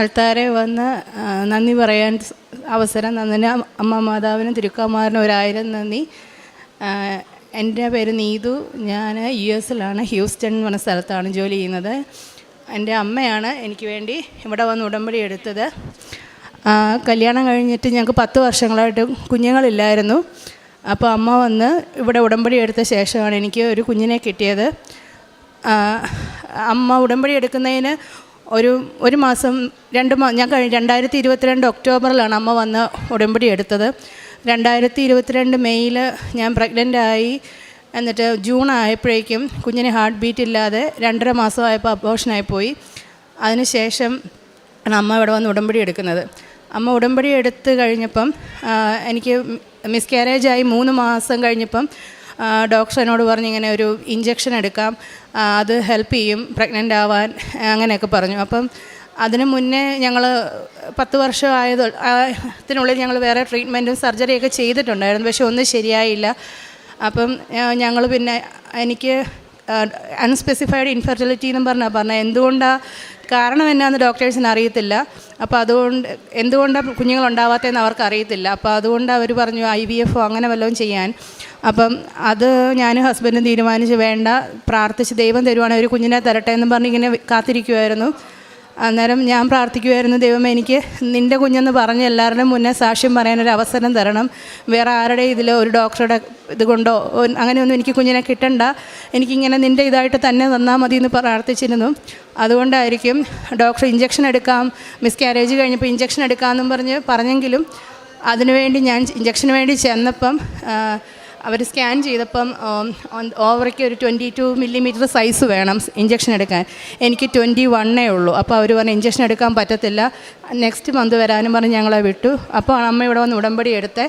അൾത്താരെ വന്ന് നന്ദി പറയാൻ അവസരം നന്ദന അമ്മ മാതാവിനും തിരുക്കാമാറിനും ഒരായിരം നന്ദി. എന്റെ പേര് നീതു. ഞാൻ യു എസിലാണ് ഹ്യൂസ്റ്റൺ എന്ന് പറഞ്ഞ സ്ഥലത്താണ് ജോലി ചെയ്യുന്നത്. എന്റെ അമ്മയാണ് എനിക്ക് വേണ്ടി ഇവിടെ വന്ന് ഉടമ്പടി എടുത്തത്. കല്യാണം കഴിഞ്ഞിട്ട് ഞങ്ങൾക്ക് പത്ത് വർഷങ്ങളായിട്ട് കുഞ്ഞുങ്ങളില്ലായിരുന്നു. അപ്പോൾ അമ്മ വന്ന് ഇവിടെ ഉടമ്പടി എടുത്ത ശേഷമാണ് എനിക്ക് ഒരു കുഞ്ഞിനെ കിട്ടിയത്. അമ്മ ഉടമ്പടി എടുക്കുന്നതിന് ഒരു ഒരു മാസം രണ്ട് മാ ഞാൻ കഴിഞ്ഞ രണ്ടായിരത്തി ഇരുപത്തിരണ്ട് ഒക്ടോബറിലാണ് അമ്മ വന്ന് ഉടമ്പടി എടുത്തത്. രണ്ടായിരത്തി ഇരുപത്തിരണ്ട് മെയ്യിൽ ഞാൻ പ്രഗ്നന്റ് ആയി. എന്നിട്ട് ജൂൺ ആയപ്പോഴേക്കും കുഞ്ഞിന് ഹാർട്ട് ബീറ്റ് ഇല്ലാതെ രണ്ടര മാസമായപ്പോൾ അബോഷനായി പോയി. അതിനുശേഷം ആണ് അമ്മ ഇവിടെ വന്ന് ഉടമ്പടി എടുക്കുന്നത്. അമ്മ ഉടമ്പടി എടുത്ത് കഴിഞ്ഞപ്പം എനിക്ക് മിസ്കാരേജായി മൂന്ന് മാസം കഴിഞ്ഞപ്പം ഡോക്ടർ പറഞ്ഞ് ഇങ്ങനെ ഒരു ഇഞ്ചക്ഷൻ എടുക്കാം. അത് ഹെൽപ്പ് ചെയ്യും പ്രഗ്നന്റ് ആവാൻ അങ്ങനെയൊക്കെ പറഞ്ഞു. അപ്പം അതിന് മുന്നേ ഞങ്ങൾ പത്ത് വർഷം ആയത് ത്തിനുള്ളിൽ ഞങ്ങൾ വേറെ ട്രീറ്റ്മെന്റും സർജറിയൊക്കെ ചെയ്തിട്ടുണ്ടായിരുന്നു. പക്ഷെ ഒന്നും ശരിയായില്ല. അപ്പം ഞങ്ങൾ പിന്നെ എനിക്ക് അൺസ്പെസിഫൈഡ് ഇൻഫെർട്ടിലിറ്റി എന്നും പറഞ്ഞാൽ പറഞ്ഞത് എന്തുകൊണ്ടാണ് കാരണം എന്നാന്ന് ഡോക്ടേഴ്സിന് അറിയത്തില്ല. അപ്പോൾ അതുകൊണ്ട് എന്തുകൊണ്ടാണ് കുഞ്ഞുങ്ങൾ ഉണ്ടാവാത്തതെന്ന് അവർക്ക് അറിയത്തില്ല. അപ്പോൾ അതുകൊണ്ട് അവർ പറഞ്ഞു ഐ വി എഫോ അങ്ങനെ വല്ലതും ചെയ്യാൻ. അപ്പം അത് ഞാൻ ഹസ്ബൻഡും തീരുമാനിച്ച് വേണ്ട പ്രാർത്ഥിച്ച് ദൈവം തരുവാണെങ്കിൽ ഒരു കുഞ്ഞിനെ തരട്ടെ എന്ന് പറഞ്ഞ് ഇങ്ങനെ കാത്തിരിക്കുമായിരുന്നു അന്നേരം ഞാൻ പ്രാർത്ഥിക്കുമായിരുന്നു ദൈവം എനിക്ക് നിന്റെ കുഞ്ഞെന്ന് പറഞ്ഞ് എല്ലാവരുടെയും മുന്നേ സാക്ഷ്യം പറയാനൊരു അവസരം തരണം. വേറെ ആരുടെ ഇതിൽ ഒരു ഡോക്ടറുടെ ഇത് കൊണ്ടോ അങ്ങനെയൊന്നും എനിക്ക് കുഞ്ഞിനെ കിട്ടണ്ട. എനിക്കിങ്ങനെ നിന്റെ ഇതായിട്ട് തന്നെ തന്നാൽ മതി എന്ന് പ്രാർത്ഥിച്ചിരുന്നു. അതുകൊണ്ടായിരിക്കും ഡോക്ടർ ഇഞ്ചക്ഷൻ എടുക്കാം മിസ്കാരേജ് കഴിഞ്ഞപ്പോൾ ഇഞ്ചക്ഷൻ എടുക്കാമെന്നും പറഞ്ഞ് പറഞ്ഞെങ്കിലും അതിനുവേണ്ടി ഞാൻ ഇഞ്ചക്ഷന് വേണ്ടി ചെന്നപ്പം അവർ സ്കാൻ ചെയ്തപ്പം ഓവറയ്ക്ക് ഒരു ട്വന്റി ടു മില്ലിമീറ്റർ സൈസ് വേണം ഇഞ്ചക്ഷൻ എടുക്കാൻ. എനിക്ക് ട്വന്റി വണ്ണേ ഉള്ളൂ. അപ്പോൾ അവർ പറഞ്ഞു ഇഞ്ചക്ഷൻ എടുക്കാൻ പറ്റത്തില്ല. നെക്സ്റ്റ് മന്ത് വരാനും പറഞ്ഞ് ഞങ്ങളെ വിട്ടു. അപ്പോൾ അമ്മ ഇവിടെ വന്ന് ഉടമ്പടി എടുത്തേ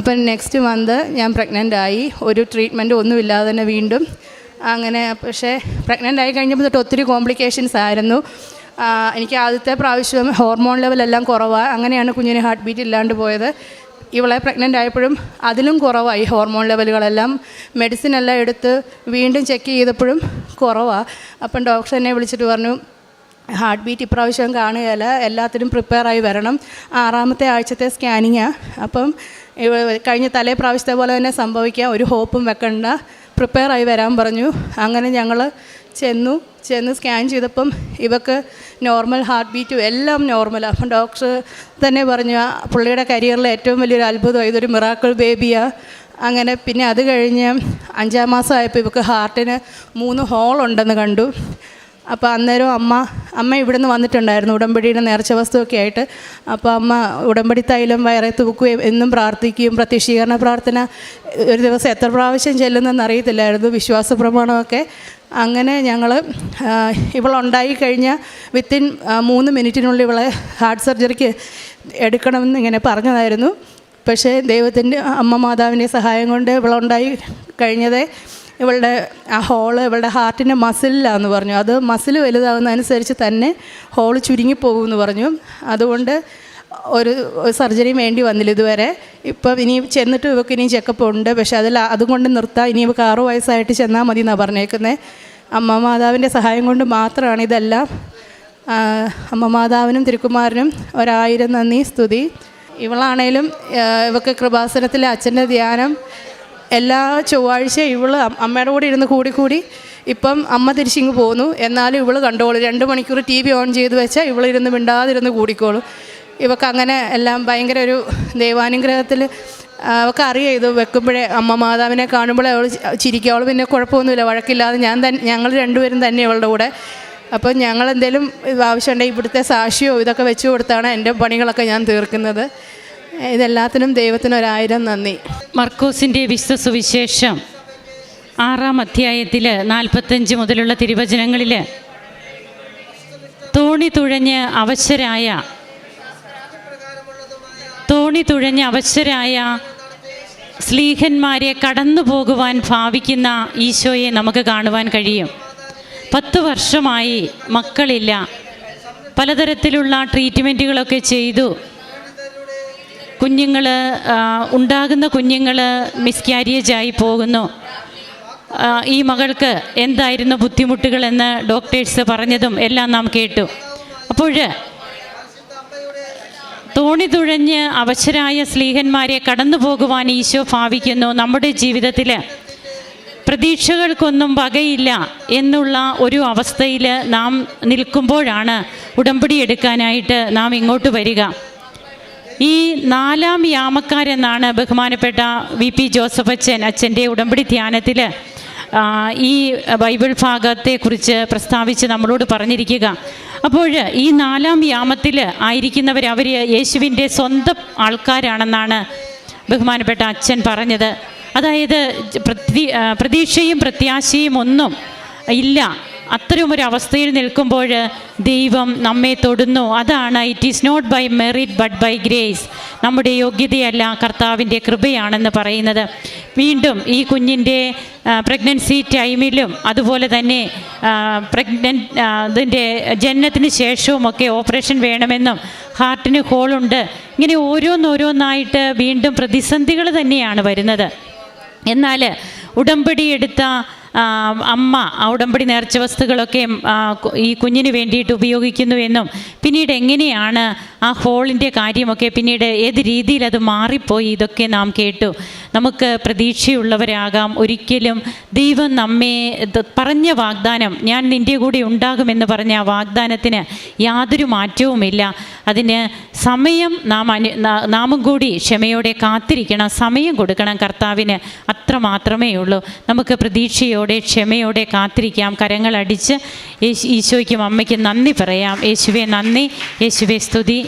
അപ്പം നെക്സ്റ്റ് മന്ത് ഞാൻ പ്രഗ്നന്റ് ആയി. ഒരു ട്രീറ്റ്മെന്റ് ഒന്നുമില്ലാതെ തന്നെ വീണ്ടും അങ്ങനെ പക്ഷേ പ്രഗ്നന്റ് ആയി കഴിഞ്ഞപ്പോൾ തൊട്ട് ഒത്തിരി കോംപ്ലിക്കേഷൻസ് ആയിരുന്നു. എനിക്ക് ആദ്യത്തെ പ്രാവശ്യം ഹോർമോൺ ലെവലെല്ലാം കുറവാണ് അങ്ങനെയാണ് കുഞ്ഞിന് ഹാർട്ട് ബീറ്റ് ഇല്ലാണ്ട് പോയത്. ഇവളെ പ്രഗ്നന്റ് ആയപ്പോഴും അതിലും കുറവായി. ഹോർമോൺ ലെവലുകളെല്ലാം മെഡിസിൻ എല്ലാം എടുത്ത് വീണ്ടും ചെക്ക് ചെയ്തപ്പോഴും കുറവാണ് അപ്പം ഡോക്ടർ എന്നെ വിളിച്ചിട്ട് പറഞ്ഞു ഹാർട്ട് ബീറ്റ് ഇപ്രാവശ്യം കാണുകയില്ല. എല്ലാത്തിനും പ്രിപ്പയറായി വരണം. ആറാമത്തെ ആഴ്ചത്തെ സ്കാനിങ്ങാണ് അപ്പം കഴിഞ്ഞ തലേ പ്രാവശ്യത്തെ പോലെ തന്നെ സംഭവിക്കാം. ഒരു ഹോപ്പും വെക്കണ്ട. പ്രിപ്പയറായി വരാൻ പറഞ്ഞു. അങ്ങനെ ഞങ്ങൾ ചെന്നു. ചെന്ന് സ്കാൻ ചെയ്തപ്പം ഇവക്ക് നോർമൽ ഹാർട്ട് ബീറ്റും എല്ലാം നോർമലാണ് അപ്പം ഡോക്ടർ തന്നെ പറഞ്ഞു "ആ, പുള്ളിയുടെ കരിയറിലെ ഏറ്റവും വലിയൊരു അത്ഭുതം ഇതൊരു മിറാക്കിൾ ബേബിയാണ് അങ്ങനെ പിന്നെ അത് കഴിഞ്ഞ് അഞ്ചാം മാസമായപ്പോൾ ഇവക്ക് ഹാർട്ടിന് മൂന്ന് ഹോൾ ഉണ്ടെന്ന് കണ്ടു. അപ്പോൾ അന്നേരം അമ്മ അമ്മ ഇവിടുന്ന് വന്നിട്ടുണ്ടായിരുന്നു ഉടമ്പടിയുടെ നേർച്ച വസ്തുവൊക്കെ ആയിട്ട്. അപ്പോൾ അമ്മ ഉടമ്പടി തൈലം വയറെ തൂക്കുകയും എന്നും പ്രാർത്ഥിക്കുകയും പ്രത്യക്ഷീകരണ പ്രാർത്ഥന ഒരു ദിവസം എത്ര പ്രാവശ്യം ചെല്ലുന്നെന്ന് അറിയത്തില്ലായിരുന്നു വിശ്വാസ പ്രമാണമൊക്കെ. അങ്ങനെ ഞങ്ങൾ ഇവളുണ്ടായി കഴിഞ്ഞ വിത്തിൻ മൂന്ന് മിനിറ്റിനുള്ളിൽ ഇവളെ ഹാർട്ട് സർജറിക്ക് എടുക്കണമെന്ന് ഇങ്ങനെ പറഞ്ഞതായിരുന്നു. പക്ഷേ ദൈവത്തിന്റെ അമ്മ മാതാവിന്റെ സഹായം കൊണ്ട് ഇവളുണ്ടായി കഴിഞ്ഞതേ ഇവളുടെ ആ ഹോൾ ഇവളുടെ ഹാർട്ടിന്റെ മസിലിലാന്ന് പറഞ്ഞു. അത് മസിൽ വലുതാകുന്നതനുസരിച്ച് തന്നെ ഹോൾ ചുരുങ്ങിപ്പോകുമെന്ന് പറഞ്ഞു. അതുകൊണ്ട് ഒരു സർജറി വേണ്ടി വന്നില്ല ഇതുവരെ. ഇപ്പം ഇനി ചെന്നിട്ട് ഇവക്ക് ഇനിയും ചെക്കപ്പ് ഉണ്ട്. പക്ഷേ അതിൽ അതുകൊണ്ട് നിർത്താം. ഇനി ഇവക്ക് ആറു വയസ്സായിട്ട് ചെന്നാൽ മതി എന്നാണ് പറഞ്ഞേക്കുന്നത് അമ്മ മാതാവിന്റെ സഹായം കൊണ്ട് മാത്രമാണ് ഇതെല്ലാം. അമ്മ മാതാവിനും തിരുക്കുമാരനും ഒരായിരം നന്ദി സ്തുതി. ഇവളാണേലും ഇവക്ക് കൃപാസനത്തിലെ അച്ഛന്റെ ധ്യാനം. എല്ലാ ചൊവ്വാഴ്ചയും ഇവൾ അമ്മയുടെ കൂടെ ഇരുന്ന് കൂടി കൂടി ഇപ്പം അമ്മ തിരിച്ചിങ്ങ് പോന്നു. എന്നാലും ഇവൾ കണ്ടോളൂ. രണ്ട് മണിക്കൂർ ടി വി ഓൺ ചെയ്ത് വെച്ചാൽ ഇവളിരുന്ന് മിണ്ടാതിരുന്ന് കൂടിക്കോളും. ഇവക്ക് അങ്ങനെ എല്ലാം ഭയങ്കര ഒരു ദൈവാനുഗ്രഹത്തിൽ അവൾക്ക് അറിയാം ഇത് വെക്കുമ്പോഴേ അമ്മ മാതാവിനെ കാണുമ്പോഴേ അവൾ ചിരിക്കും. അവൾ പിന്നെ കുഴപ്പമൊന്നുമില്ല വഴക്കില്ലാതെ ഞാൻ തന്നെ ഞങ്ങൾ രണ്ടുപേരും തന്നെ അവളുടെ കൂടെ. അപ്പോൾ ഞങ്ങൾ എന്തെങ്കിലും ആവശ്യമുണ്ടെങ്കിൽ ഇവിടുത്തെ സാക്ഷിയോ ഇതൊക്കെ വെച്ചു കൊടുത്താണ് എന്റെ പണികളൊക്കെ ഞാൻ തീർക്കുന്നത്. ഇതെല്ലാത്തിനും ദൈവത്തിന് ഒരായിരം നന്ദി. മർക്കോസിന്റെ വിശുദ്ധ സുവിശേഷം ആറാം അധ്യായത്തിൽ നാൽപ്പത്തഞ്ച് മുതലുള്ള തിരുവചനങ്ങളിൽ തോണി തുഴഞ്ഞ് അവശരായ തോണി തുഴഞ്ഞ അവശരായ സ്ലീഹന്മാരെ കടന്നു പോകുവാൻ ഭാവിക്കുന്ന ഈശോയെ നമുക്ക് കാണുവാൻ കഴിയും. പത്ത് വർഷമായി മക്കളില്ല. പലതരത്തിലുള്ള ട്രീറ്റ്മെന്റുകളൊക്കെ ചെയ്തു. കുഞ്ഞുങ്ങൾ ഉണ്ടാകുന്ന കുഞ്ഞുങ്ങൾ മിസ്കാരിയേജായി പോകുന്നു. ഈ മകൾക്ക് എന്തായിരുന്നു ബുദ്ധിമുട്ടുകളെന്ന് ഡോക്ടേഴ്സ് പറഞ്ഞതും എല്ലാം നാം കേട്ടു. അപ്പോൾ തോണി തുഴഞ്ഞ് അവശരായ സ്ലീഹന്മാരെ കടന്നു പോകുവാൻ ഈശോ ഭാവിക്കുന്നു നമ്മുടെ ജീവിതത്തിൽ പ്രതീക്ഷകൾക്കൊന്നും വകയില്ല എന്നുള്ള ഒരു അവസ്ഥയിൽ നാം നിൽക്കുമ്പോഴാണ് ഉടമ്പടി എടുക്കാനായിട്ട് നാം ഇങ്ങോട്ട് വരിക. ഈ നാലാം യാമക്കാരെന്നാണ് ബഹുമാനപ്പെട്ട വി പി ജോസഫ് അച്ഛൻ അച്ഛന്റെ ഉടമ്പടി ധ്യാനത്തിൽ ഈ ബൈബിൾ ഭാഗത്തെക്കുറിച്ച് പ്രസ്താവിച്ച് നമ്മളോട് പറഞ്ഞിരിക്കുക. അപ്പോൾ ഈ നാലാം യാമത്തിൽ ആയിരിക്കുന്നവർ അവർ യേശുവിന്റെ സ്വന്തം ആൾക്കാരാണെന്നാണ് ബഹുമാനപ്പെട്ട അച്ഛൻ പറഞ്ഞത്. അതായത് പ്രതി പ്രതീക്ഷയും പ്രത്യാശയും ഒന്നും ഇല്ല. അത്തരം ഒരു അവസ്ഥയിൽ നിൽക്കുമ്പോൾ ദൈവം നമ്മെ തൊടുന്നു. അതാണ് it is not by merit but by grace നമ്മുടെ യോഗ്യതയല്ല കർത്താവിന്റെ കൃപയാണെന്ന് പറയുന്നത്. വീണ്ടും ഈ കുഞ്ഞിന്റെ പ്രഗ്നൻസി ടൈമിലും അതുപോലെ തന്നെ പ്രഗ്നൻ അതിന്റെ ജനനത്തിന് ശേഷവുമൊക്കെ ഓപ്പറേഷൻ വേണമെന്നും ഹാർട്ടിന് ഹോളുണ്ട് ഇങ്ങനെ ഓരോന്നോരോന്നായിട്ട് വീണ്ടും പ്രതിസന്ധികൾ തന്നെയാണ് വരുന്നത്. എന്നാൽ ഉടമ്പടി എടുത്ത അമ്മ ആ ഉടമ്പടി നേർച്ച വസ്തുക്കളൊക്കെ ഈ കുഞ്ഞിന് വേണ്ടിയിട്ട് ഉപയോഗിക്കുന്നു എന്നും പിന്നീട് എങ്ങനെയാണ് ആ ഹോളിന്റെ കാര്യമൊക്കെ പിന്നീട് ഏത് രീതിയിൽ അത് മാറിപ്പോയി ഇതൊക്കെ നാം കേട്ടു. നമുക്ക് പ്രതീക്ഷയുള്ളവരാകാം. ഒരിക്കലും ദൈവം നമ്മെ പറഞ്ഞ വാഗ്ദാനം ഞാൻ നിന്റെ കൂടെ ഉണ്ടാകുമെന്ന് പറഞ്ഞ ആ വാഗ്ദാനത്തിന് യാതൊരു മാറ്റവുമില്ല. അതിന് സമയം നാം അനു നാമും കൂടി ക്ഷമയോടെ കാത്തിരിക്കണം സമയം കൊടുക്കണം കർത്താവിന്. അത്ര മാത്രമേ ഉള്ളൂ. നമുക്ക് പ്രതീക്ഷയോടെ ക്ഷമയോടെ കാത്തിരിക്കാം. കരങ്ങളടിച്ച് ഈശോയ്ക്കും അമ്മയ്ക്കും നന്ദി പറയാം. യേശുവെ നന്ദി. യേശുവെ സ്തുതി.